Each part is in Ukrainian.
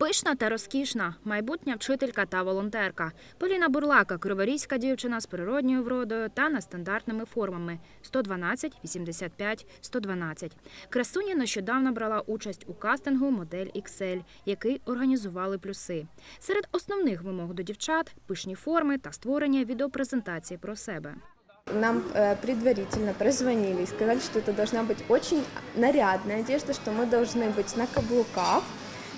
Пишна та розкішна, майбутня вчителька та волонтерка. Поліна Бурлака – криворізька дівчина з природньою вродою та нестандартними формами 112, 85, 112. Красуня нещодавно брала участь у кастингу «Модель XL», який організували плюси. Серед основних вимог до дівчат – пишні форми та створення відеопрезентації про себе. Нам э, предварительно прозвонили и сказали, что это должна быть очень нарядная одежда, что мы должны быть на каблуках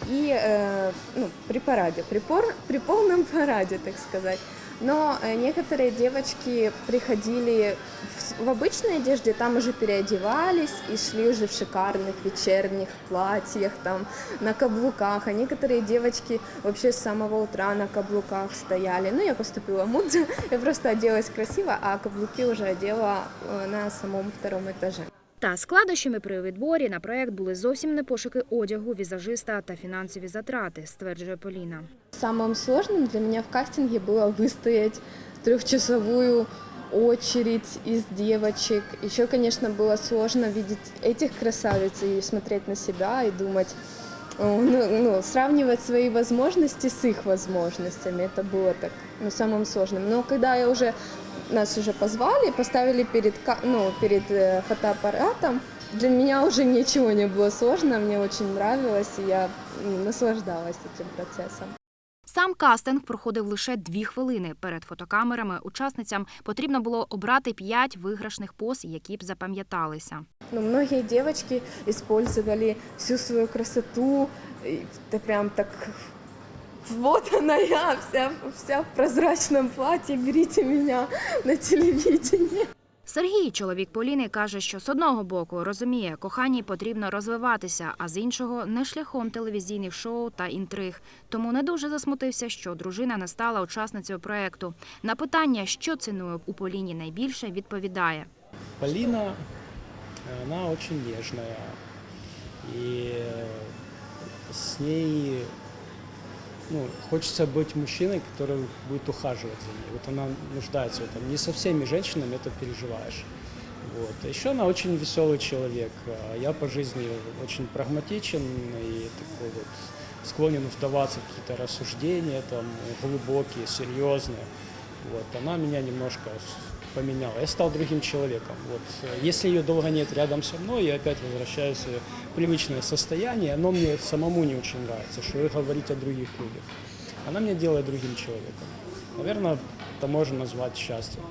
и э, ну, при параде, при, пор- при полном параде, так сказать. Но э, некоторые девочки приходили в, в обычной одежде, там уже переодевались и шли уже в шикарных вечерних платьях, там на каблуках, а некоторые девочки вообще с самого утра на каблуках стояли. Ну, я поступила мудро, я просто оделась красиво, а каблуки уже одела э, на самом втором этаже. Та складнощами при відборі на проект були зовсім не пошуки одягу, візажиста та фінансові затрати, стверджує Поліна. Самым сложным для меня в кастинге было выстоять трехчасовую очередь из девочек. Еще, конечно, было сложно видеть этих красавиц и смотреть на себя и думать, э, ну, ну, сравнивать свои возможности с их возможностями. Это было так ну, самым сложным. Но когда я уже нас уже позвали, поставили перед, ка- ну, перед э, фотоаппаратом, для меня уже ничего не было сложно, мне очень нравилось, и я м, наслаждалась этим процессом. Сам кастинг проходив лише дві хвилини. Перед фотокамерами учасницям потрібно було обрати п'ять виграшних поз, які б запам'яталися. Ну, многие девочки использовали всю свою красоту, и это прям так вот она я, вся, вся в прозрачном платье, берите меня на телевидении. Сергій, чоловік Поліни, каже, що з одного боку розуміє, коханій потрібно розвиватися, а з іншого не шляхом телевізійних шоу та інтриг. Тому не дуже засмутився, що дружина не стала учасницею проекту. На питання, що цінує у Поліні найбільше, відповідає. Полина, она очень нежная. И с ней ну, хочется быть мужчиной, который будет ухаживать за ней. Вот она нуждается в этом. Не со всеми женщинами это переживаешь. Вот. А Еще она очень веселый человек. А Я по жизни очень прагматичен и такой вот склонен вдаваться в какие-то рассуждения, там, глубокие, серьезные. Вот. Она меня немножко с- поменяла. Я стал другим человеком. Вот. Э, Если ее долго нет рядом со мной, я опять возвращаюсь в свое привычное состояние. Оно мне самому не очень нравится, что вы говорите о других людях. Она меня делает другим человеком. Наверное, это можно назвать счастьем.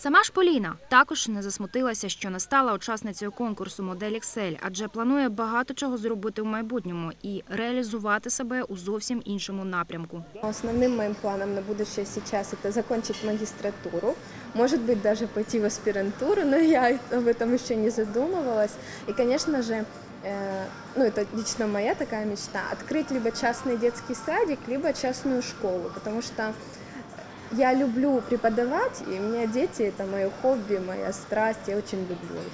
Сама ж Поліна також не засмутилася, що не стала учасницею конкурсу «Модель XL», адже планує багато чого зробити в майбутньому і реалізувати себе у зовсім іншому напрямку. Основным моим планом на будущее сейчас это закончить магистратуру, может быть даже пойти в аспирантуру, но я об этом еще не задумывалась. И, конечно же, э, ну это лично моя такая мечта, открыть либо частный детский садик, либо частную школу, потому что я люблю преподавать, и у меня дети это мое хобби, моя страсть, я очень люблю их.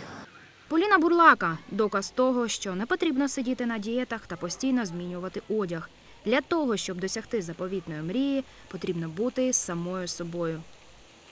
Поліна Бурлака – доказ того, що не потрібно сидіти на дієтах та постійно змінювати одяг. Для того, щоб досягти заповітної мрії, потрібно бути самою собою.